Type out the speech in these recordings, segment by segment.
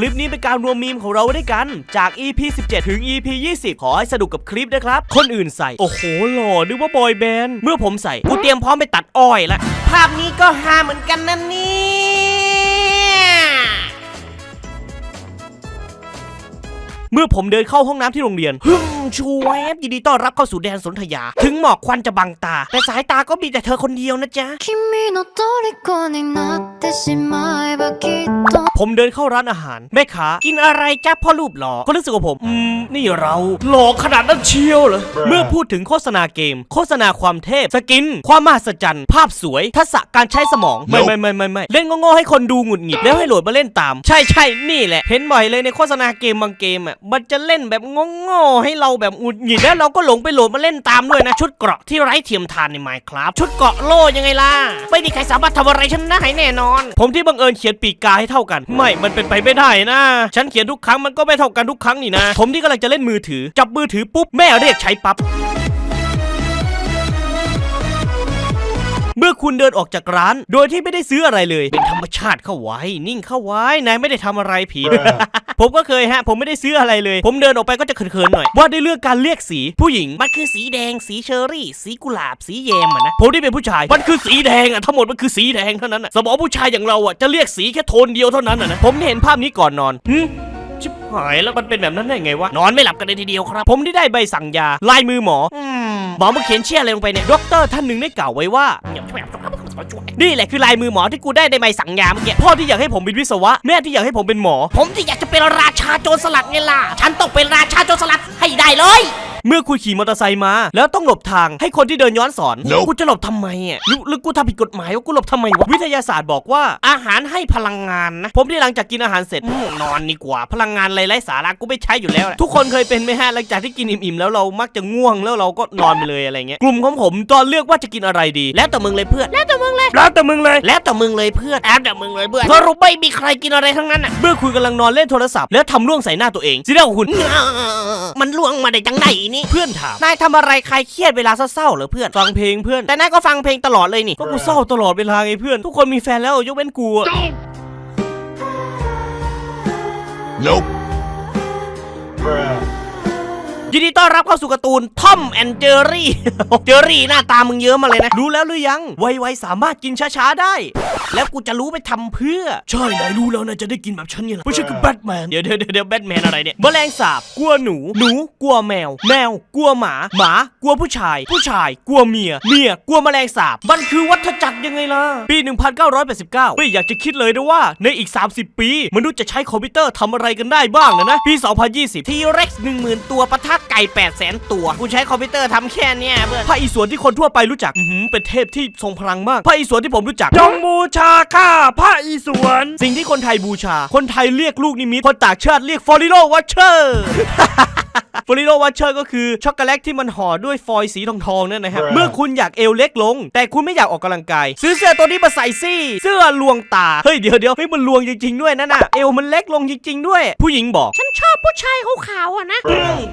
คลิปนี้เป็นการรวมมีมของเราไว้ด้วยกัน จาก EP 17 ถึง EP 20 ขอให้สนุกกับคลิปนะครับ คนอื่นใส่ โอ้โหหล่อนึกว่าบอยแบนด์เมื่อผมใส่ กูเตรียมพร้อมไปตัดอ้อยละภาพนี้ก็ฮาเหมือนกันนะเนี่ย เมื่อผมเดินเข้าห้องน้ำที่โรงเรียนฮึมชูแวบยินดีต้อนรับเข้าสู่แดนสนธยา ถึงหมอกควันจะบังตา แต่สายตาก็มีแต่เธอคนเดียวนะจ๊ะ ผมเดินเข้าร้านอาหาร แม่ขากินอะไรจ้าพ่อรูปหล่อคนรู้สึกว่าผม อืม นี่เรา หล่อขนาดนั้นเชียวเหรอ เมื่อพูดถึงโฆษณาเกม โฆษณาความเทพ สกิน ความมหัศจรรย์ ภาพสวย ทักษะการใช้สมอง ไม่ไม่ไม่ไม่ไม่เล่นโง่ๆให้คนดูหงุดหงิดแล้วให้โหลดมาเล่นตาม ใช่ใช่นี่แหละ เห็นบ่อยเลยในโฆษณาเกมบางเกมอะมันจะเล่นแบบโง่ๆให้เราแบบอุดหงิดแล้วเราก็หลงไปโหลดมาเล่นตามด้วยนะ ชุดเกราะที่ไร้เทียมทานในไมครับ ชุดเกราะโล่ยังไงล่ะ ไม่มีใครสามารถทำอะไรฉันได้แน่นอน ผมที่บังเอิญเขียนปีกกาให้เท่ากัน ไม่ มันเป็นไปไม่ได้นะ ฉันเขียนทุกครั้งมันก็ไม่เท่ากันทุกครั้งนี่นะ ผมที่กำลังจะเล่นมือถือ จับมือถือปุ๊บแม่เรียกใช้ปั๊บ เมื่อคุณเดินออกจากร้าน โดยที่ไม่ได้ซื้ออะไรเลย เป็นธรรมชาติเข้าไว้ นิ่งเข้าไว้นายไม่ได้ทำอะไรผิด ผมก็เคยฮะ ผมไม่ได้ซื้ออะไรเลย ผมเดินออกไปก็จะเขินๆหน่อย ว่าด้วยเรื่องการเรียกสีผู้หญิง มันคือสีแดง สีเชอรี่ สีกุหลาบ สีแยมอะนะ ผมที่เป็นผู้ชาย มันคือสีแดงอะทั้งหมดมันคือสีแดงเท่านั้นอะสมองผู้ชายอย่างเราอะจะเรียกสีแค่โทนเดียวเท่านั้นอะนะ ผมเห็นภาพนี้ก่อนนอน หึชิบหายแล้วมันเป็นแบบนั้นได้ไงวะ นอนไม่หลับกันเลยทีเดียวครับ ผมที่ได้ใบสั่งยาลายมือหมออืมหมอมาเขียนเชื่ออะไรลงไปเนี่ยด็อกเตอร์ท่านหนึ่งได้กล่าวไว้ว่า นี่แหละคือลายมือหมอที่กูได้ในใบสั่งยาเมื่อกี้พ่อที่อยากให้ผมเป็นวิศวะแม่ที่อยากให้ผมเป็นหมอ ผมที่อยากจะเป็นราชาโจรสลัดไงล่ะฉันต้องเป็นราชาโจรสลัดให้ได้เลยเมื่อคุณขี่มอเตอร์ไซค์มา แล้วต้องหลบทางให้คนที่เดินย้อนสอน Nope กูจะหลบทำไมอะหรือหรือกูทำผิดกฎหมายวะกูหลบทำไมวะวิทยาศาสตร์บอกว่าอาหารให้พลังงานนะ ผมที่หลังจากกินอาหารเสร็จอืมนอนดีกว่า พลังงานไรไร้สาระกูไม่ใช้อยู่แล้วแหละทุกคนเคยเป็นไหมฮะหลังจากที่กินอิ่มๆแล้วเรามักจะง่วงแล้วเราก็นอนไปเลยอะไรเงี้ยกลุ่มของผมตอนเลือกว่าจะกินอะไรดี แล้วแต่มึงเลยเพื่อนแล้วแต่มึงเลย แล้วแต่มึงเลย แล้วแต่มึงเลยเพื่อนแล้วแต่มึงเลยเพื่อนสรุปไม่มีใครกินอะไรทั้งนั้นอะเมื่อคุณกำลังนอนเล่นโทรศัพท์แล้วทำร่วงใส่หน้าตัวเองสิได้ของคุณ มันล่วงมาได้จังไหนนี่เพื่อนถามนายทำอะไรใครเครียดเวลาเศร้าๆเหรอเพื่อนฟังเพลงเพื่อนแต่นายก็ฟังเพลงตลอดเลยนี่ก็กูเศร้าตลอดเวลาไงเพื่อนทุกคนมีแฟนแล้วยกเว้นกูอะ Nope. ยินดีต้อนรับเข้าสู่การ์ตูนทอมแอนเจอรี่ เจอรี่หน้าตามึงเยอะมาเลยนะ รู้แล้วหรือยัง ไวๆสามารถกินช้าๆได้ แล้วกูจะรู้ไปทำเพื่อ ใช่นายรู้แล้วนายจะได้กินแบบฉันไงล่ะไม่ใช่คือแบทแมน เดี๋ยวเดี๋ยวเดี๋ยวแบทแมนอะไรเนี่ยแมลงสาบ กลัวหนู หนู กลัวแมว แมว กลัวหมา หมา กลัวผู้ชาย ผู้ชาย กลัวเมีย เมีย กลัวแมลงสาบ มันคือวัฏจักรยังไงล่ะ ปี 1989ไม่อยากจะคิดเลยนะว่า ในอีก 30 ปี มนุษย์จะใช้คอมพิวเตอร์ทำอะไรกันได้บ้างนะนะ ปี 2020ทีเร็กซ์หนึ่งหมื่นตัวปะทะไก่แปดแสนตัว กูใช้คอมพิวเตอร์ทำแค่เนี้ยเพื่อนพระอิศวรที่คนทั่วไปรู้จัก อือหือเป็นเทพที่ทรงพลังมาก พระอิศวรที่ผมรู้จัก จงบูชาข้าพระอิศวร สิ่งที่คนไทยบูชา คนไทยเรียกลูกนิมิต คนต่างชาติเรียกฟอริโลวัชเชอร์ ฟอริโลวัชเชอร์ก็คือช็อกโกแลตที่มันห่อด้วยฟอยล์สีทองทองๆนั่นนะครับ เมื่อคุณอยากเอวเล็กลง แต่คุณไม่อยากออกกำลังกาย ซื้อเสื้อตัวนี้มาใส่สิเสื้อลวงตา เฮ้ยเดี๋ยวเดี๋ยวเฮ้ยมันลวงจริงๆด้วยนั่นน่ะเอวมันเล็กลงจริง ๆ ด้วย ผู้หญิงบอก ฉันชอบผู้ชายขาวๆอะนะ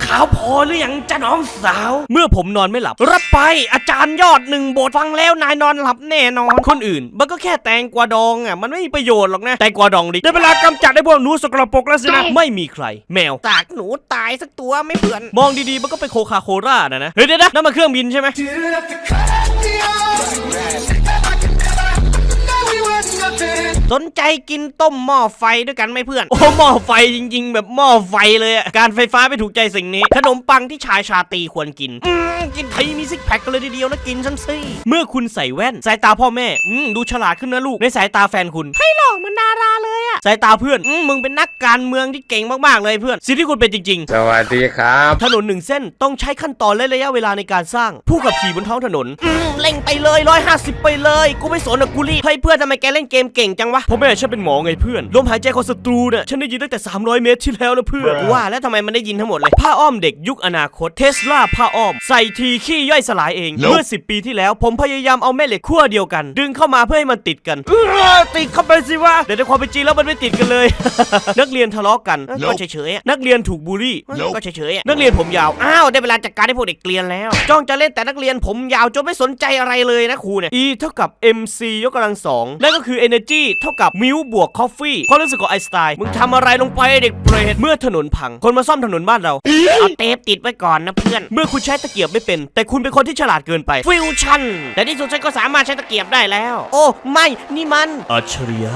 ขาวพอหรือยังจ้าน้องสาว เมื่อผมนอนไม่หลับ รับไปอาจารย์ยอดหนึ่งบทฟังแล้วนายนอนหลับแน่นอน คนอื่น มันก็แค่แตงกวาดองอะมันไม่มีประโยชน์หรอกนะแตงกวาดองดิได้เวลากำจัดไอ้พวกหนูสกปรกแล้วสินะไม่มีใคร แมวตากหนูตายสักตัวไม่เพื่อน มองดีๆ มันก็เป็นโคคาโคล่านะนะ เฮ้ยเดี๋ยวนะนั่นมันเครื่องบินใช่ไหม สนใจกินต้มหม้อไฟด้วยกันไหมเพื่อน โอ้หม้อไฟจริง ๆ แบบหม้อไฟเลยอะการไฟฟ้าไม่ถูกใจสิ่งนี้ ขนมปังที่ชายชาตรีควรกินอืมกินไทยมีซิกแพคกันเลยทีเดียวนะกินฉันสิเมื่อคุณใส่แว่น สายตาพ่อแม่อืมดูฉลาดขึ้นนะลูกในสายตาแฟนคุณหล่อเหมันดาราเลยอะสายตาเพื่อนอืมมึงเป็นนักการเมืองที่เก่งมากๆเลยเพื่อนสิ่งที่คุณเป็นจริงสวัสดีครับๆถนนหนึ่งเส้นต้องใช้ขั้นตอนและระยะเวลาในการสร้าง ผู้ขับขี่บนท้องถนนอืมเล่งไปเลยร้อยห้าสิบไปเลย กูไม่สนอะกูรีบเฮ้ยเพื่อนทำไมแกเล่นเกมเก่งจังวะผมแม่ฉันเป็นหมอไงเพื่อนลมหายใจของศัตรูเนี่ยฉันได้ยินตั้งแต่ 300 เมตรที่แล้วนะเพื่อนกูว่าแล้วทำไมมันได้ยินทั้งหมดเลย ผ้าอ้อมเด็กยุคอนาคตเทสลาผ้าอ้อม ใส่ทีขี้ย่อยสลายเอง Nope เมื่อ 10 ปีที่แล้ว ผมพยายามเอาแม่เหล็กขั้วเดียวกัน ดึงเข้ามาเพื่อให้มันติดกันเออติดเข้าไปสิวะแต่ในความเป็นจริงแล้วมันไม่ติดกันเลย นักเรียนทะเลาะกันก็เฉยๆอะนักเรียนถูกบูลลี่ Nope ก็เฉยๆอะนักเรียนผมยาวอ้าวได้เวลาจัดการให้พวกเด็กเกรียนแล้วจ้องจะเล่นแต่นักเรียนผมยาวจนไม่สนใจอะไรเลยนะครูเนี่ย E เท่ากับ mc ยกกำลังสองนั่นก็คือ energy ท่ากับมิวบวกคอฟฟี่ความรู้สึกของไอสไตล์มึงทำอะไรลงไปเด็กเปรตเมื่อถนนพัง คนมาซ่อมถนนบ้านเราเอาเทปติดไว้ก่อนนะเพื่อน เมื่อคุณใช้ตะเกียบไม่เป็น แต่คุณเป็นคนที่ฉลาดเกินไปฟิวชั่นแต่ที่สุดฉันก็สามารถใช้ตะเกียบได้แล้ว โอ้ไม่นี่มันอัจฉริยะ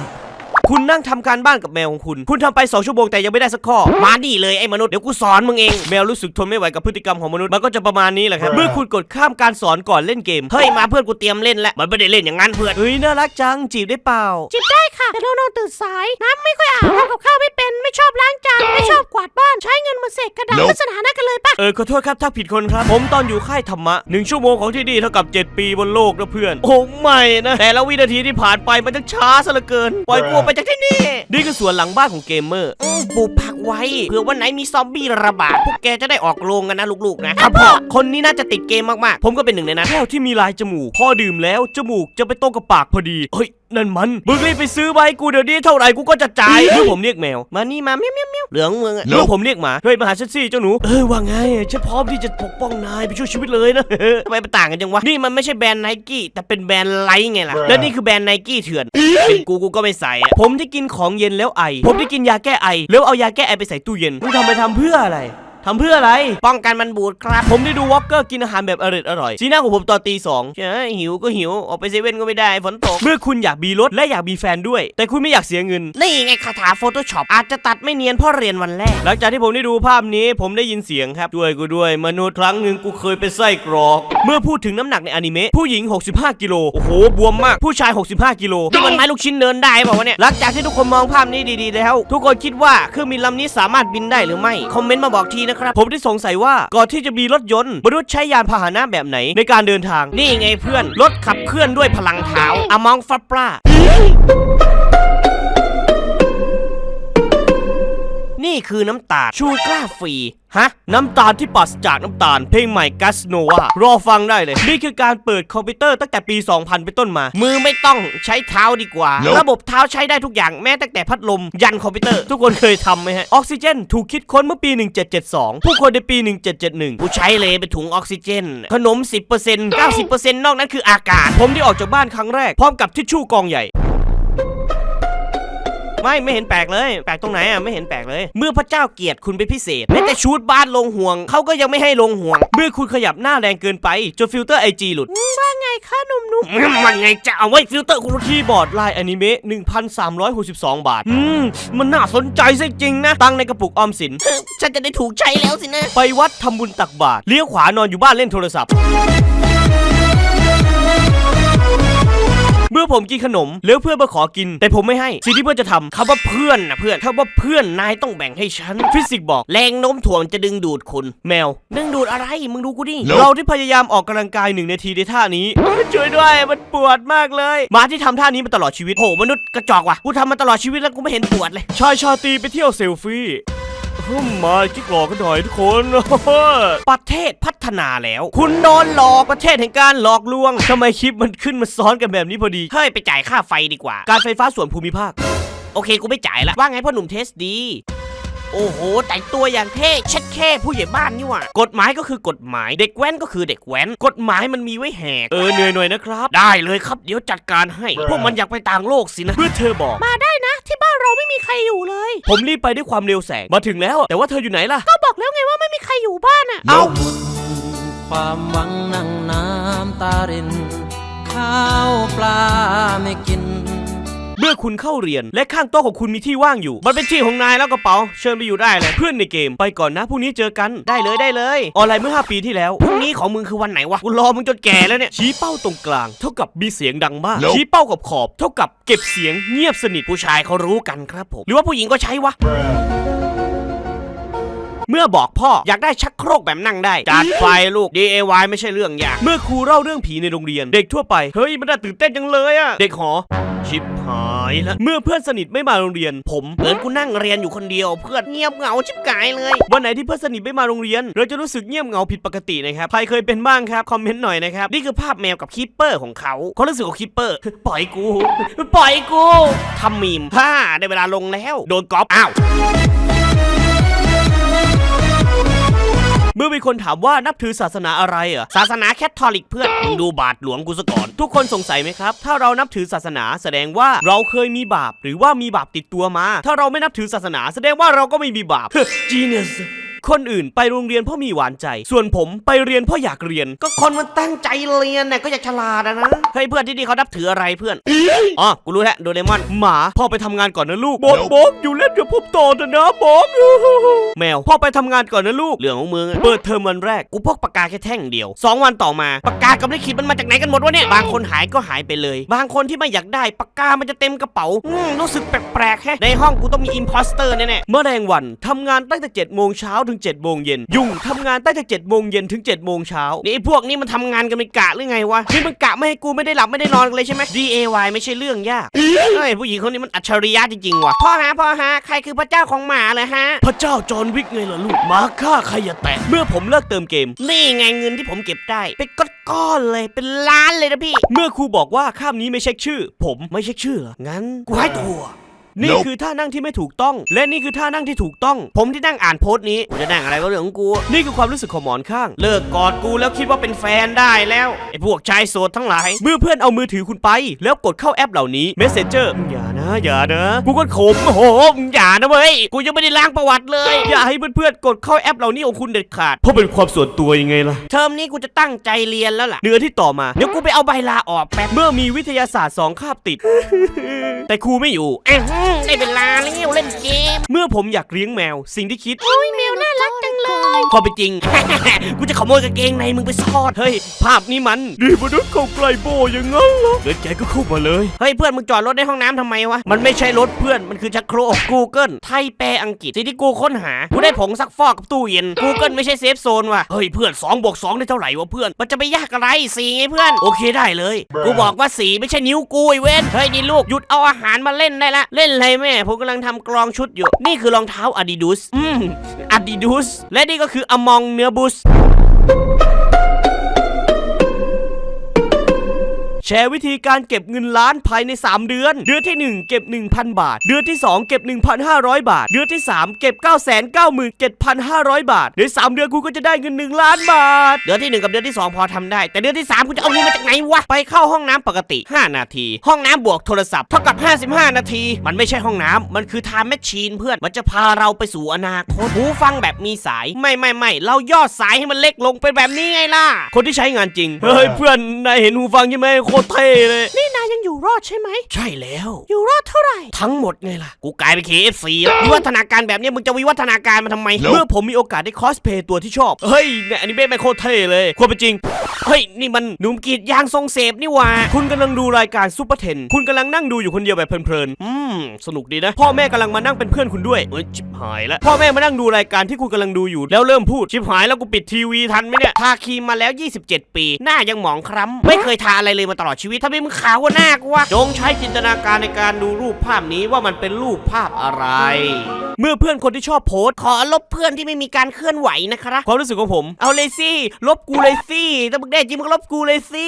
คุณนั่งทำการบ้านกับแมวของคุณ คุณทำไป 2 ชั่วโมงแต่ยังไม่ได้สักข้อ มาดีเลยไอ้มนุษย์ เดี๋ยวกูสอนมึงเอง แมวรู้สึกทนไม่ไหวกับพฤติกรรมของมนุษย์ มันก็จะประมาณนี้แหละครับ เมื่อคุณกดข้ามการสอนก่อนเล่นเกม เฮ้ยมาเพื่อนกูเตรียมเล่นแล้ว มันไม่ได้เล่นอย่างนั้นเพื่อน เฮ้ยน่ารักจังจีบได้เปล่าจิบได้ค่ะ แต่เรานอนตื่นสาย น้ำไม่ค่อยอาบทำกับข้าวไม่เป็น ไม่ชอบล้างจาน ไม่ชอบกวาดบ้าน ใช้เงินเหมาเศษกระดาษ Nope เป็นสถานะกันเลยปะเออขอโทษครับถ้าผิดคนครับ ผมตอนอยู่ค่ายธรรมะหนึ่งชั่วโมงของที่นี่เท่ากับ 7 ปีบนโลกนะเพื่อน โอ้ไม่นะแต่ละวินาทีที่ผ่านไปมันจะช้าซะเหลือเกิน ปล่อยกูออกไปจากที่นี่ นี่คือสวนหลังบ้านของเกมเมอร์อืมปลูกผักไว้เผื่อวันไหนมีซอมบี้ระบาดพวกแกจะได้ออกโรงกันนะลูกๆนะครับพ่อคนนี้น่าจะติดเกมมากๆ ผมก็เป็นหนึ่งในนั้น แก้วที่มีลายจมูก พอดื่มแล้ว จมูกจะไปตรงกับปากพอดี เฮ้ย นั่นมันมึงรีบไปซื้อมาให้กูเดี๋ยวนี้เท่าไหร่กูก็จะจ่ายเมื่อผมเรียกแมว มานี่มาเมี้ยวเมี้ยวเมี้ยวเหลืองมึงอะเมื่อผมเรียกหมาเฮ้ยมาหาฉันสิเจ้าหนูเออว่าไงฉันพร้อมที่จะปกป้องนายไปช่วยชีวิตเลยนะทำไมมันต่างกันจังวะนี่มันไม่ใช่แบรนด์ไนกี้แต่เป็นแบรนด์ไลท์ไงล่ะและนี่คือแบรนด์ไนกี้เถื่อนเป็นกูกูก็ไม่ใส่อะผมที่กินของเย็นแล้วไอ ผมที่กินยาแก้ไอแล้วเอายาแก้ไอไปใส่ตู้เย็นมึงทำไปทำเพื่ออะไร ทำเพื่ออะไร ป้องกันมันบูดครับ ผมได้ดูวอลเกอร์กินอาหารแบบอร่อยอร่อยสีหน้าของผมตอนตีสองใช่หิวก็หิว ออกไปเซเว่นก็ไม่ได้ฝนตก เมื่อคุณอยากมีรถและอยากมีแฟนด้วย แต่คุณไม่อยากเสียเงิน นี่ไงคาถา Photoshop อาจจะตัดไม่เนียนเพราะเรียนวันแรก หลังจากที่ผมได้ดูภาพนี้ ผมได้ยินเสียงครับช่วยกูด้วย มนุษย์ครั้งหนึ่งกูเคยเป็นไส้กรอก เมื่อพูดถึงน้ำหนักในอนิเมะผู้หญิง 65 กิโลโอ้โหบวมมากผู้ชาย 65 กิโลนี่มันไม้ลูกชิ้นเดินได้เปล่าวะเนี่ยหลังจากที่ทุกคนมองภาพนี้ดีๆ แล้ว ทุกคนคิดว่าเครื่องบินลำนี้สามารถบินได้หรือไม่คอมเมนต์มาบอกทีนะครับ ผมได้สงสัยว่าก่อนที่จะมีรถยนต์มนุษย์ใช้ยานพาหนะแบบไหนในการเดินทาง นี่ไงเพื่อน รถขับเคลื่อนด้วยพลังเท้าอมองฟัปปลา นี่คือน้ำตาลชูกล้าฟรีฮะ น้ำตาลที่ปราศจากน้ำตาล เพลงใหม่กัสโนวารอฟังได้เลย นี่คือการเปิดคอมพิวเตอร์ตั้งแต่ปี 2000 เป็นต้นมา มือไม่ต้องใช้เท้าดีกว่า Nope ระบบเท้าใช้ได้ทุกอย่างแม้ตั้งแต่พัดลม ยันคอมพิวเตอร์ ทุกคนเคยทำไหมฮะ ออกซิเจน ถูกคิดค้นเมื่อปี 1772 ผู้คนในปี 1771กูใช้เลยเป็นถุงออกซิเจน ขนม 10% 90%นอกนั้นคืออากาศ ผมที่ออกจากบ้านครั้งแรกพร้อมกับทิชชู่กองใหญ่ ไม่ไม่เห็นแปลกเลย แปลกตรงไหนอะไม่เห็นแปลกเลย เมื่อพระเจ้าเกลียดคุณเป็นพิเศษแม้แต่ชูดบ้านลงห่วงเขาก็ยังไม่ให้ลงห่วง เมื่อคุณขยับหน้าแรงเกินไปจนฟิลเตอร์ไอจีหลุดว่าไงคะหนุ่มมันไงจะเอาไว้ฟิลเตอร์คุณคีย์บอร์ดลายอนิเมะ1,362 บาท อืมมันน่าสนใจซะจริงนะตั้งในกระปุกออมสิน ฉันจะได้ถูกใช้แล้วสินะ ไปวัดทำบุญตักบาตรเลี้ยวขวานอนอยู่บ้านเล่นโทรศัพท์ เมื่อผมกินขนม แล้วเพื่อนมาขอกิน แต่ผมไม่ให้ สิ่งที่เพื่อนจะทำคำว่าเพื่อนนะเพื่อนคำว่าเพื่อนนายต้องแบ่งให้ฉัน ฟิสิกส์บอกแรงโน้มถ่วงจะดึงดูดคุณแมว ดึงดูดอะไร มึงดูกูดิ Nope เราที่พยายามออกกำลังกายหนึ่งนาทีในท่านี้ ช่วยด้วย มันปวดมากเลยหมาที่ทำท่านี้มาตลอดชีวิตโหมนุษย์กระจอกว่ะ กูทำมาตลอดชีวิตแล้วกูไม่เห็นปวดเลยชายชาตรีไปเที่ยวเซลฟี่ฮึ มมากิ๊กหลอกกันหน่อยทุกคน ประเทศพัฒนาแล้ว คุณโดนหลอกประเทศแห่งการหลอกลวงทำไมคลิปมันขึ้นมาซ้อนกันแบบนี้พอดีเฮ้ยไปจ่ายค่าไฟดีกว่า การไฟฟ้าส่วนภูมิภาค โอเคกูไม่จ่ายละว่าไงพ่อหนุ่มเทสดีโอ้โห แต่งตัวอย่างเท่เช็ดแค่ผู้ใหญ่บ้านนี่หว่ะกฎหมายก็คือกฎหมาย เด็กแว้นก็คือเด็กแว้น กฎหมายมันมีไว้แหก เออเหนื่อยหน่อยนะครับ ได้เลยครับ เดี๋ยวจัดการให้ พวกมันอยากไปต่างโลกสินะ เพื่อเธอบอกๆมาได้นะ ที่บ้านเราไม่มีใครอยู่เลย ผมรีบไปด้วยความเร็วแสงมาถึงแล้ว แต่ว่าเธออยู่ไหนล่ะ ก็บอกแล้วไงว่าไม่มีใครอยู่บ้านอะ เอ้าความหวังนั่งน้ำตารินข้าวปลาไม่กิน เมื่อคุณเข้าเรียน และข้างโต๊ะของคุณมีที่ว่างอยู่ มันเป็นที่ของนายแล้วกระเป๋า เชิญไปอยู่ได้เลยเพื่อนในเกม ไปก่อนนะพรุ่งนี้เจอกันได้เลยได้เลย ออนไลน์เมื่อ 5 ปีที่แล้วพรุ่งนี้ของมึงคือวันไหนวะกูรอมึงจนแก่แล้วเนี่ยชี้เป้าตรงกลาง เท่ากับมีเสียงดังมาก Nope ชี้เป้ากับขอบ เท่ากับเก็บเสียงเงียบสนิทผู้ชายเขารู้กันครับผมหรือว่าผู้หญิงก็ใช้วะ เมื่อบอกพ่ออยากได้ชักโครกแบบนั่งได้จัดไฟลูก DIY ไม่ใช่เรื่องยาก เมื่อครูเล่าเรื่องผีในโรงเรียน เด็กทั่วไป เฮ้ยมันน่าตื่นเต้นจังเลยอะเด็กหอชิบหายละเมื่อเพื่อนสนิทไม่มาโรงเรียน ผมเหมือนกูนั่งเรียนอยู่คนเดียว เพื่อนเงียบเหงาชิบกายเลย วันไหนที่เพื่อนสนิทไม่มาโรงเรียน เราจะรู้สึกเงียบเหงาผิดปกตินะครับใครเคยเป็นบ้างครับคอมเมนต์หน่อยนะครับนี่คือภาพแมวกับคิปเปอร์ของเขาควารู้สึกของคิปเปอร์ ปล่อยกู ปล่อยกูทำมีมฮ่าได้เวลาลงแล้ว โดนก๊อปอ้าว เมื่อมีคนถามว่านับถือศาสนาอะไรอะศาสนาแคทอลิกเพื่อนมึงดูบาทหลวงกูซะก่อน ทุกคนสงสัยไหมครับ ถ้าเรานับถือศาสนาแสดงว่าเราเคยมีบาป หรือว่ามีบาปติดตัวมา ถ้าเราไม่นับถือศาสนา แสดงว่าเราก็ไม่มีบาป Genius คนอื่นไปโรงเรียนเพราะมีหวานใจ ส่วนผมไปเรียนเพราะอยากเรียน ก็คนมันตั้งใจเรียนน่ะก็อยากฉลาดอะนะ เฮ้ยเพื่อนที่นี่เขานับถืออะไรเพื่อน อ๋อ กูรู้แล้วโดเรมอน หมาพ่อไปทำงานก่อนนะลูกบอกบอกอยู่เล่นกับผมต่อเถอะนะบอกแมวพ่อไปทำงานก่อนนะลูกเรื่องของมึงอะเปิดเทอมวันแรกกูพกปากกาแค่แท่งเดียว 2 วันต่อมาปากกากับลิขิตมันมาจากไหนกันหมดวะเนี่ยบางคนหายก็หายไปเลย บางคนที่ไม่อยากได้ปากกามันจะเต็มกระเป๋าอืมรู้สึกแปลกๆแฮะในห้องกูต้องมีอิมพอสเตอร์แน่เมื่อแรงวันทำงานตั้งแต่7จ็ดโมงเช้าถึง7จ็ดโมงเย็นยุ่งทำงานตั้งแต่7จ็ดโมงเย็นถึง7จ็ดโมงเช้าๆนี่ไอ้พวกนี้มันทำงานกันเป็นกะหรือไงวะนี่มันกะไม่ให้กูไม่ได้หลับไม่ได้นอนกันเลยใช่ไหม DAY ไม่ใช่เรื่องยากเฮ้ยผู้หญิงคนนี้มันอัจฉริยะจริงๆว่ะพ่อฮะพ่อฮะใครคือพระเจ้าของหมาเลยฮะ พระเจ้าจอห์นวิกไงล่ะลูกมาฆ่าใครอย่าแตะเมื่อผมเลิกเติมเกมนี่ไงเงินที่ผมเก็บได้เป็นก้อนๆเลยเป็นล้านเลยนะพี่ เมื่อครูบอกว่าข้ามนี้ไม่เช็คชื่อ ผมไม่เช็คชื่อเหรองั้นกูให้ตัว นี่ Nope คือท่านั่งที่ไม่ถูกต้อง และนี่คือท่านั่งที่ถูกต้อง ผมที่นั่งอ่านโพสต์นี้กูจะนั่งอะไรก็เรื่องของกู นี่คือความรู้สึกของหมอนข้าง เลิกกอดกูแล้วคิดว่าเป็นแฟนได้แล้วไอ้พวกชายโสดทั้งหลาย เมื่อเพื่อนเอามือถือคุณไป แล้วกดเข้าแอปเหล่านี้ Messenger อย่านะ อย่านะกูก็ขมโอ้โหอย่านะเว้ยกูยังไม่ได้ล้างประวัติเลย อย่าให้เพื่อนๆกดเข้าแอปเหล่านี้ของคุณเด็ดขาด เพราะเป็นความส่วนตัวยังไงล่ะ เทอมนี้กูจะตั้งใจเรียนแล้วล่ะเนื้อที่ต่อมา เดี๋ยวกูไปเอาใบลาออกแป๊บ เมื่อมีวิทยาศาสตร์สองคาบติด แต่ครูไม่อยู่อื้อหือได้เวลาแล้วเล่นเกม เมื่อผมอยากเลี้ยงแมว สิ่งที่คิดแมวน่ารักจัง เลยพอเป็นจริง กูจะขโมยกางเกงในมึงไปซ่อนเฮ้ย ภาพนี้มันดีมนุษย์เข้าใกล้โบอย่างงั้นเหรอเดินแกก็เข้ามาเลย เฮ้ยเพื่อนมึงจอดรถในห้องน้ำทำไมวะ มันไม่ใช่รถเพื่อน มันคือชักโครก Google ไทยแปลอังกฤษสิ่งที่กูค้นหา กูได้ผงซักฟอกกับตู้เย็น Google ไม่ใช่เซฟโซนว่ะ เฮ้ยเพื่อน2บวก2ได้เท่าไหร่วะเพื่อน มันจะไปยากอะไรสี่ไงเพื่อน โอเคได้เลย กูบอกว่าสีไม่ใช่นิ้วกูไอ้เว้น เฮ้ยนี่ลูกหยุดเอาอาหารมาเล่นได้ละ เล่นอะไรแม่ ผมกำลังทำกรองชุดอยู่ นี่คือรองเท้า Adidas อืม Adidas และนี่ก็คืออมองเนื้อบุส แชร์วิธีการเก็บเงินล้านภายใน 3 เดือน เดือนที่ 1 เก็บ 1,000 บาท เดือนที่ 2 เก็บ 1,500 บาท เดือนที่ 3 เก็บ 997,500 บาทใน3เดือนกูก็จะได้เงิน 1 ล้านบาท เดือนที่หนึ่งกับเดือนที่สองพอทำได้ แต่เดือนที่สามกูจะเอาเงินมาจากไหนวะ ไปเข้าห้องน้ำปกติ 5 นาที ห้องน้ำบวกโทรศัพท์เท่ากับ 55 นาที มันไม่ใช่ห้องน้ำมันคือไทม์แมชชีนเพื่อนมันจะพาเราไปสู่อนาคตหูฟังแบบมีสายไม่ไม่ไม่เราย่อสายให้มันเล็กลงเป็นแบบนี้ไงล่ะคนที่ใช้งานจริงเฮ้ยเพื่อนนายเห็นหูฟังใช่ไหมโคตรเท่เลย นี่นายยังอยู่รอดใช่ไหม ใช่แล้ว อยู่รอดเท่าไหร่ ทั้งหมดไงล่ะ กูกลายเป็น KFC แล้ววิวัฒนาการแบบนี้มึงจะวิวัฒนาการมาทำไม เมื่อผมมีโอกาสได้คอสเพลย์ตัวที่ชอบ เฮ้ยเนี่ยอันนี้เบ้ไม่งโคตรเท่เลยควรเป็นจริง เฮ้ย นี่มันหนุ่มกรีดยางทรงเสพนี่หว่า คุณกำลังดูรายการซูเปอร์เทน คุณกำลังนั่งดูอยู่คนเดียวแบบเพลินๆ อืม สนุกดีนะ พ่อแม่กำลังมานั่งเป็นเพื่อนคุณด้วยเอ้ยชิบหายแล้ว พ่อแม่มานั่งดูรายการที่คุณกำลังดูอยู่ แล้วเริ่มพูด ชิบหายแล้วกูปิดทีวีทันไหมเนี่ย ทาครีมมาแล้ว 27 ปี หน้ายังหมองคล้ำไม่เคยทาอะไรเลยมาตลอดชีวิตทำไมมึงขาวกว่าหน้ากูวะจงใช้จินตนาการในการดูรูปภาพนี้ว่ามันเป็นรูปภาพอะไร เมื่อเพื่อนคนที่ชอบโพสต์ขอลบเพื่อนที่ไม่มีการเคลื่อนไหวนะครับความรู้สึกของผม เอาเลยสิลบกูเลยสิถ้ามึงได้จริงมึงก็ลบกูเลยสิ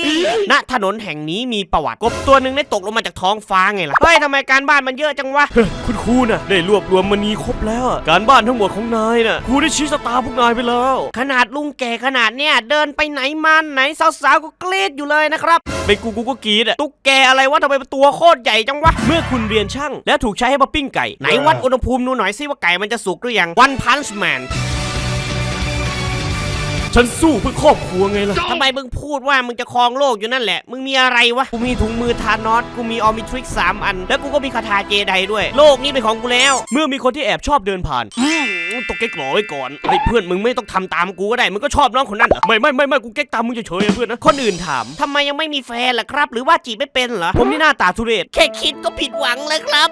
ณถนนแห่งนี้มีประวัติกบตัวหนึ่งได้ตกลงมาจากท้องฟ้าไงล่ะเฮ้ยทำไมการบ้านมันเยอะจังวะเฮ้ยคุณครูน่ะได้รวบรวมมณีครบแล้วอะการบ้านทั้งหมดของนายน่ะครูได้ชี้ชะตาพวกนายไปแล้ว ขนาดลุงแก่ขนาดเนี้ยเดินไปไหนมาไหนสาวๆก็เกลียดอยู่เลยนะครับเป็นกูกูก็กรีดอะตุ๊กแกอะไรวะทำไมตัวโคตรใหญ่จังวะ เมื่อคุณเรียนช่าง และถูกใช้ให้มาปิ้งไก่ ไหนวัดอุณหภูมิดูหน่อยสิว่าไก่มันจะสุกหรือยัง One Punch Man ฉันสู้เพื่อครอบครัวไงล่ะ ทำไมมึงพูดว่ามึงจะครองโลกอยู่นั่นแหละ มึงมีอะไรวะ กูมีถุงมือทานอส กูมีออมิทริกสามอัน แล้วกูก็มีคาถาเจไดด้วย โลกนี้เป็นของกูแล้ว เมื่อมีคนที่แอบชอบเดินผ่าน อืมตกเก๊กหลอไว้ก่อนเฮ้ยเพื่อนมึงไม่ต้องทำตามกูก็ได้มึงก็ชอบน้องคนนั้นเหรอไม่ไม่ไม่ไม่กูเก๊กตามมึงเฉยๆอะเพื่อนนะคนอื่นถามทำไมยังไม่มีแฟนล่ะครับ หรือว่าจีบไม่เป็นเหรอผมนี่หน้าตาทุเรศแค่คิดก็ผิดหวังเลยครับ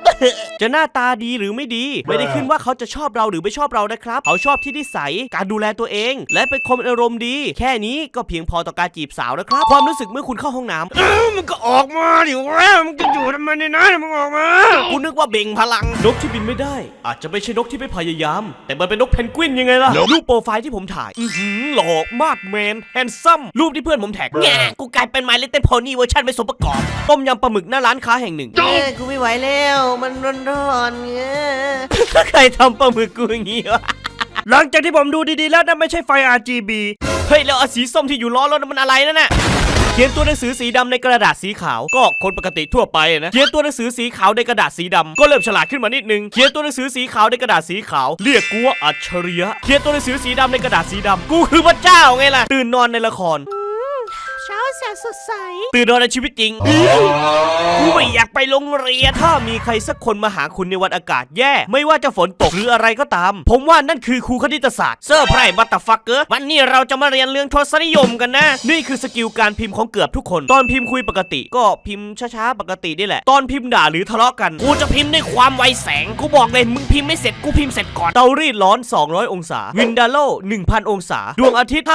จะหน้าตาดีหรือไม่ดี ไม่ได้ขึ้นว่าเขาจะชอบเราหรือไม่ชอบเรานะครับเขาชอบที่นิสัยการดูแลตัวเอง และเป็นคนอารมณ์ดี แค่นี้ก็เพียงพอต่อการจีบสาวนะครับ ความรู้สึกเมื่อคุณเข้าห้องน้ำมึงก็ออกมาดิวะมึงจะอยู่ทำไมในนั้นมึงออกมากูนึกว่าเบ่งพลังนกที่บินไม่ได้ อาจจะไม่ใช่นกที่ไม่พยายาม แต่มันเป็นนกเพนกวินยังไงล่ะ รูปโปรไฟล์ที่ผมถ่ายอือหือหล่อมาดแมนแฮนซัมรูปที่เพื่อนผมแท็กแง่กูกลายเป็นไมลิเต้นพอนี่เวอร์ชันไม่สมประกอบ ต้มยำปลาหมึกหน้าร้านค้าแห่งหนึ่ง เออกูไม่ไหวแล้ว มันร้อนๆเงี้ย ใครทำปลาหมึกกูอย่างงี้วะ หลังจากที่ผมดูดีๆแล้วนั่นไม่ใช่ไฟ RGB เฮ้ยแล้วเอาสีส้มที่อยู่ล้อรถนั่นมันอะไรนั่นน่ะเขียนตัวหนังสือสีดำในกระดาษสีขาว ก็คนปกติทั่วไปนะเขียนตัวหนังสือสีขาวในกระดาษสีดำก็เริ่มฉลาดขึ้นมานิดนึงเขียนตัวหนังสือสีขาวในกระดาษสีขาว เรียกกูว่าอัจฉริยะเขียนตัวหนังสือสีดำในกระดาษสีดำกูคือพระเจ้าไงล่ะตื่นนอนในละคราแสนสดใส ตื่นนอนในชีวิตจริงกูไม่อยากไปโรงเรียน ถ้ามีใครสักคนมาหาคุณในวันอากาศแย่ ไม่ว่าจะฝนตกหรืออะไรก็ตาม ผมว่านั่นคือครูคณิตศาสตร์ เซอร์ไพรส์บัตเตอร์ฟักเกอร์ วันนี้เราจะมาเรียนเรื่องทศนิยมกันนะ นี่คือสกิลการพิมพ์ของเกือบทุกคน ตอนพิมพ์คุยปกติ ก็พิมพ์ช้าๆปกตินี่แหละ ตอนพิมพ์ด่าหรือทะเลาะกัน กูจะพิมพ์ด้วยความไวแสง กูบอกเลยมึงพิมพ์ไม่เสร็จ กูพิมพ์เสร็จก่อน เตารีดร้อน 200 องศา วินดาโล 1,000 องศา ดวงอาทิตย์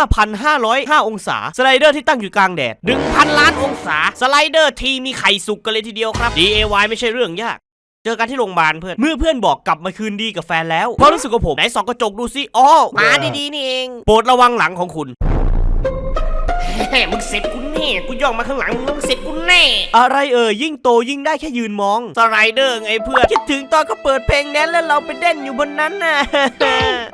5,505 องศา สไลเดอร์ที่ตั้งอยู่กลางแดดหนึ่งพันล้านองศา สไลเดอร์ทีมีไข่สุกกันเลยทีเดียวครับ DIY ไม่ใช่เรื่องยากเจอกันที่โรงพยาบาลเพื่อน เมื่อเพื่อนบอกกลับมาคืนดีกับแฟนแล้วความรู้สึกของผมไหนส่องกระจกดูสิอ๋อหมาดีๆนี่เอง โปรดระวังหลังของคุณแหมมึงเสร็จกูแน่ กูย่องมาข้างหลังมึงมึงเสร็จกูแน่อะไรเอ่ยยิ่งโตยิ่งได้แค่ยืนมอง สไลเดอร์ไงเพื่อนคิดถึงตอนเขาเปิดเพลงแดนซ์แล้วเราไปเต้นอยู่บนนั้นน่ะ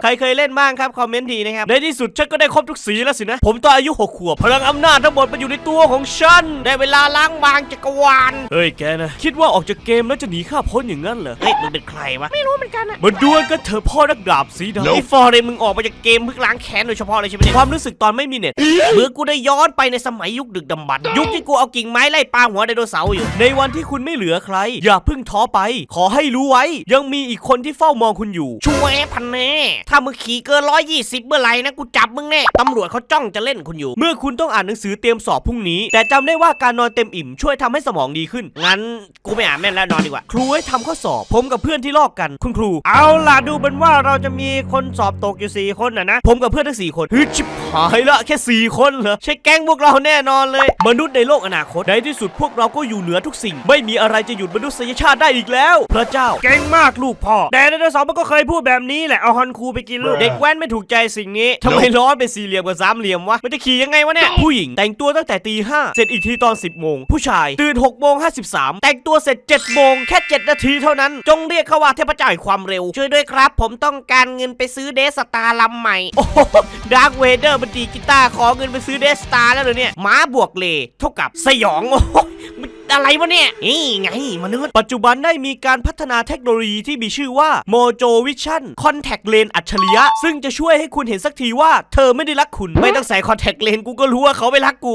ใครเคยเล่นบ้างครับ คอมเมนต์ทีนะครับ ในที่สุดฉันก็ได้ครบทุกสีแล้วสินะ ผมตอนอายุหกขวบ พลังอำนาจทั้งหมดมันอยู่ในตัวของฉัน ได้เวลาล้างบางจักรวาล เฮ้ยแกนะ คิดว่าออกจากเกมแล้วจะหนีข้าพ้นอย่างนั้นเหรอ เฮ้ยมึงเป็นใครวะ ไม่รู้เหมือนกันอะมาดวลกันเถอะพ่อนักดาบสีดำไอ้ฟอร์เรนมึงออกมาจากเกมเพื่อล้างแค้นโดยเฉพาะเลยใช่ไหมเนี่ยความรู้สึกตอนไม่มีเน็ตเมื่อกูได้ย้อนไปในสมัยยุคดึกดำบรรพ์ยุคที่กูเอากิ่งไม้ไล่ปลาหัวไดโนเสาร์อยู่ ในวันที่คุณไม่เหลือใคร อย่าเพิ่งท้อไป ขอให้รู้ไว้ ยังมีอีกคนที่เฝ้ามองคุณอยู่ช่วยพันแน่ถ้ามึงขี่เกินร้อยยี่สิบเมื่อไหร่นะกูจับมึงแน่ตำรวจเขาจ้องจะเล่นคุณอยู่ เมื่อคุณต้องอ่านหนังสือเตรียมสอบพรุ่งนี้ แต่จำได้ว่าการนอนเต็มอิ่มช่วยทำให้สมองดีขึ้น งั้นกูไม่อ่านแม่แล้วนอนดีกว่า ครูให้ทำข้อสอบ ผมกับเพื่อนที่ลอกกัน คุณครู เอาล่ะดูเป็นว่าเราจะมีคนสอบตกอยู่4คนนะนะ ผมกับเพื่อนทั้ง4คนเฮ้ยชิบหายละแค่4คนเหรอใช่แก๊งพวกเราแน่นอนเลย มนุษย์ในโลกอนาคตในที่สุดพวกเราก็อยู่เหนือทุกสิ่ง ไม่มีอะไรจะหยุดมนุษยชาติได้อีกแล้ว พระเจ้าเก่งมากลูกพ่อแต่ไดโนเสาร์มันก็เคยพูดแบบนี้แหละเอาฮอนคูไปกินลูกเด็กแว้นไม่ถูกใจสิ่งนี้ทำไมล้อเป็นสี่เหลี่ยมกับสามเหลี่ยมวะมันจะขี่ยังไงวะเนี่ยผู้หญิงแต่งตัวตั้งแต่ตีห้าเสร็จอีกทีตอน 10โมงผู้ชายตื่น6โมง53 แต่งตัวเสร็จ7โมงแค่ 7 นาทีเท่านั้น จงเรียกเขาว่าเทพเจ้าแห่งความเร็ว ช่วยด้วยครับ ผมต้องการเงินไปซื้อเดสตาร์ลำใหม่ โอ้ดาร์กเวเดอร์มันดีดกีตาร์ขอเงินไปซื้อเดสตาร์แล้วเหรอเนี่ยม้าบวกเลเท่ากับสยองโอ้โหมันอะไรวะเนี่ยนี่ไงมนุษย์ปัจจุบันได้มีการพัฒนาเทคโนโลยีที่มีชื่อว่า Mojo Vision Contact Lens อัจฉริยะ ซึ่งจะช่วยให้คุณเห็นสักทีว่าเธอไม่ได้รักคุณ ไม่ต้องใส่คอนแทคเลนส์กูก็รู้ว่าเขาไม่รักกู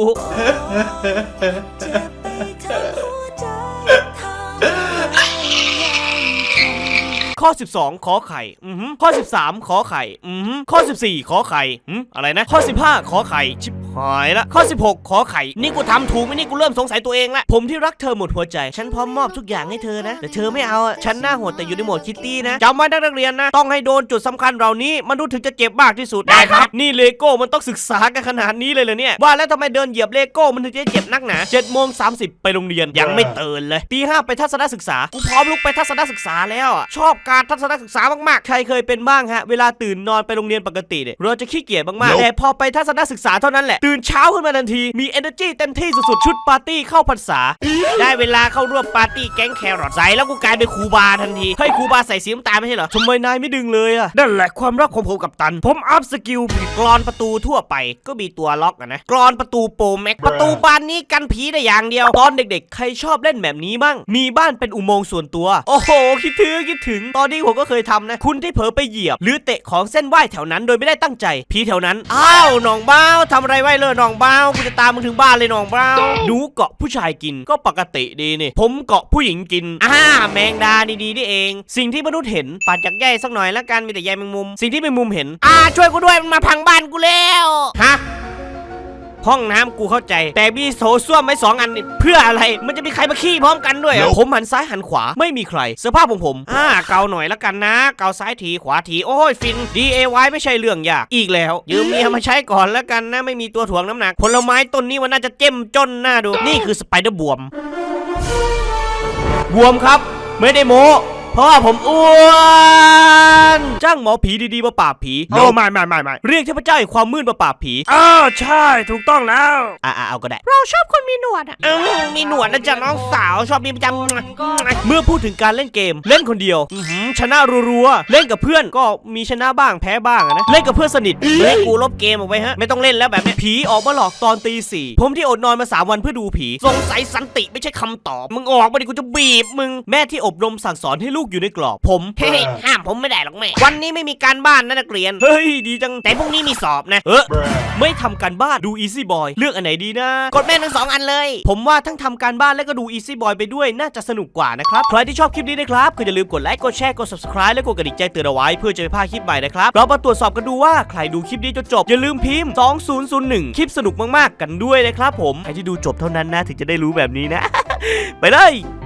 ข้อ 12 ขอไข่อือหือข้อ 13 ขอไข่อือหือข้อ 14 ขอไข่อืมอะไรนะ ข้อ 15 ขอไข่ชิบ หายละข้อ 16 ขอไข่ นี่กูทำถูกไหมนี่กูเริ่มสงสัยตัวเองละ ผมที่รักเธอหมดหัวใจ ฉันพร้อมมอบทุกอย่างให้เธอนะ แต่เธอไม่เอาอะฉันหน้าโหดแต่อยู่ในโหมดคิตตี้นะจำไว้นักเรียนนะ ต้องให้โดนจุดสำคัญเหล่านี้มนุษย์ถึงจะเจ็บมากที่สุด ได้ครับ นี่เลโก้มันต้องศึกษากันขนาดนี้เลยเหรอเนี่ย ว่าแล้วทำไมเดินเหยียบเลโก้มันถึงจะเจ็บนักหนา7โมง30ไปโรงเรียนยังไม่ตื่นเลยตีห้าไปทัศนศึกษา กูพร้อมลุกไปทัศนศึกษาแล้วอะชอบการทัศนศึกษามากใครเคยเป็นบ้างฮะ เวลาตื่นนอนไปโรงเรียนปกติเนี่ยเราจะขี้เกียจมากๆ Nope แต่พอไปทัศนศึกษาเท่านั้นแหละตื่นเช้าขึ้นมาทันที มี energy เต็มที่สุดๆ ชุดปาร์ตี้เข้าพรรษาๆได้เวลาเข้าร่วมปาร์ตี้แก๊งแครอทใส่แล้วกูกลายเป็นครูบาทันที ให้ครูบาใส่สีน้ำตาลไม่ใช่เหรอทำไมนายไม่ดึงเลยอะนั่นแหละความรักของผมกับตัน ผมอัพสกิลผิดกรอนประตูทั่วไป ก็มีตัวล็อกอะนะกรอนประตูโปรแม็กประตูบานนี้กันผีได้อย่างเดียว ตอนเด็กๆ ใครชอบเล่นแบบนี้บ้าง มีบ้านเป็นอุโมงค์ส่วนตัว โอ้โห คิดถึงคิดถึง ตอนนี้ผมก็เคยทำนะ คุณที่เผลอไปเหยียบ หรือเตะของเส้นไหว้แถวนั้นโดยไม่ได้ตั้งใจผีแถวนั้น อ้าวหนองบ้าวทำอะไรไว้เลยน้องบ้าวกูจะตามมึงถึงบ้านเลยน้องบ้าวหนูเกาะผู้ชายกินก็ปกติดีนี่ ผมเกาะผู้หญิงกินอ่าแมงดาดีๆนี่เอง สิ่งที่มนุษย์เห็นปัดจากใยสักหน่อยแล้วกันมีแต่ใยแมงมุม สิ่งที่เป็นมุมเห็น อ่าช่วยกูด้วยมันมาพังบ้านกูแล้วฮะ ห้องน้ำกูเข้าใจ แต่มีโถส้วมไว้สองอันนี่เพื่ออะไร มันจะมีใครมาขี้พร้อมกันด้วยเหรอผมหันซ้ายหันขวาไม่มีใครสภาพของผมอ่าเกาหน่อยแล้วกันนะ เกาซ้ายทีขวาทีโอ้ยฟิน DIY ไม่ใช่เรื่องยากอีกแล้ว ยืมเมียมาใช้ก่อนแล้วกันนะ ไม่มีตัวถ่วงน้ำหนัก ผลไม้ต้นนี้มันน่าจะเจ้มจนหน้าดูนี่คือสไปเดอร์บวมบวมครับ ไม่ได้โมเพราะว่าผมอ้วนจ้างางหมอผีดีๆมาปราบผีโอ้ไม่ไม่ไม่ไม่เรียกเทพเจ้าแห่งความมืดมาปราบผีอ้าใช่ถูกต้องแล้วอ่าเอาก็ได้ เราชอบคนมีหนวดอะอืมมีหนวดนะจ๊ะน้องสาวชอบมีประจำเมื่อพูดถึงการเล่นเกม เล่นคนเดียวอื้อหือชนะรัวๆเล่นกับเพื่อนก็มีชนะบ้างแพ้บ้างอะนะเล่นกับเพื่อนสนิทเฮ้ยกูลบเกมออกไปฮะไม่ต้องเล่นแล้วแบบเนี้ยผีออกมาหลอกตอนตีสี่ผมที่อดนอนมาสามวันเพื่อดูผีสงสัยสันติไม่ใช่คำตอบ มึงออกมาดิกูจะบีบมึงแม่ที่อบรมสั่งสอนให้ลูกอยู่ในกรอบ ผมเฮ้ยห้ามผมไม่ได้หรอกแม่ วันนี้ไม่มีการบ้านนะนักเรียน เฮ้ย ดีจัง แต่พรุ่งนี้มีสอบนะ เออ ไม่ทำการบ้านดู Easy Boy เลือกอันไหนดีนะ กดแม่นทั้งสองอันเลย ผมว่าทั้งทำการบ้านและก็ดู Easy Boy ไปด้วยน่าจะสนุกกว่านะครับ ใครที่ชอบคลิปนี้นะครับก็อย่าลืมกดไลค์ กดแชร์ กด subscribe และกดกระดิ่งแจ้งเตือนเอาไว้เพื่อจะไม่พลาดคลิปใหม่นะครับ เรามาตรวจสอบกันดูว่าใครดูคลิปนี้จนจบอย่าลืมพิมพ์ 2001 คลิปสนุกมากๆ กันด้วยนะครับผม ใครที่ดูจบเท่านั้นนะถึงจะได้รู้แบบนี้นะ ไปเลย